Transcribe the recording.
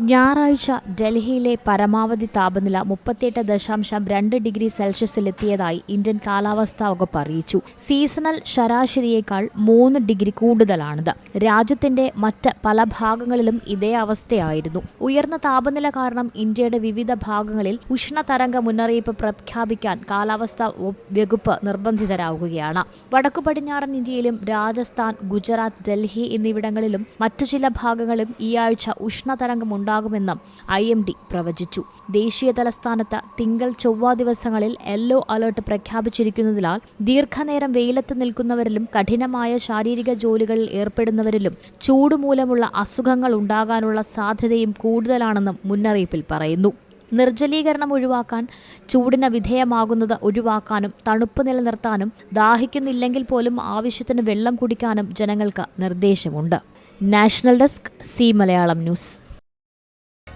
ഞായറാഴ്ച ഡൽഹിയിലെ പരമാവധി താപനില മുപ്പത്തിയെട്ട് ദശാംശം രണ്ട് ഡിഗ്രി സെൽഷ്യസിലെത്തിയതായി ഇന്ത്യൻ കാലാവസ്ഥാ വകുപ്പ് അറിയിച്ചു. സീസണൽ ശരാശരിയേക്കാൾ മൂന്ന് ഡിഗ്രി കൂടുതലാണിത്. രാജ്യത്തിന്റെ മറ്റ് പല ഭാഗങ്ങളിലും ഇതേ അവസ്ഥയായിരുന്നു. ഉയർന്ന താപനില കാരണം ഇന്ത്യയുടെ വിവിധ ഭാഗങ്ങളിൽ ഉഷ്ണതരംഗ മുന്നറിയിപ്പ് പ്രഖ്യാപിക്കാൻ കാലാവസ്ഥാ വകുപ്പ് നിർബന്ധിതരാകുകയാണ് വടക്കു പടിഞ്ഞാറൻ ഇന്ത്യയിലും രാജസ്ഥാൻ ഗുജറാത്ത് ഡൽഹി എന്നിവിടങ്ങളിലും മറ്റു ചില ഭാഗങ്ങളും ഈ ആഴ്ച ഉഷ്ണതരംഗം ഉണ്ടാകുമെന്നും ഐ എം ഡി പ്രവചിച്ചു. ദേശീയ തലസ്ഥാനത്ത് തിങ്കൾ ചൊവ്വ ദിവസങ്ങളിൽ യെല്ലോ അലർട്ട് പ്രഖ്യാപിച്ചിരിക്കുന്നതിനാൽ ദീർഘനേരം വെയിലത്ത് നിൽക്കുന്നവരിലും കഠിനമായ ശാരീരിക ജോലികളിൽ ഏർപ്പെടുന്നവരിലും ചൂടുമൂലമുള്ള അസുഖങ്ങൾ ഉണ്ടാകാനുള്ള സാധ്യതയും കൂടുതലാണെന്നും മുന്നറിയിപ്പിൽ പറയുന്നു. നിർജലീകരണം ഒഴിവാക്കാൻ ചൂടിന് വിധേയമാകുന്നത് ഒഴിവാക്കാനും തണുപ്പ് നിലനിർത്താനും ദാഹിക്കുന്നില്ലെങ്കിൽ പോലും ആവശ്യത്തിന് വെള്ളം കുടിക്കാനും ജനങ്ങൾക്ക് നിർദ്ദേശമുണ്ട്. National desk C Malayalam news.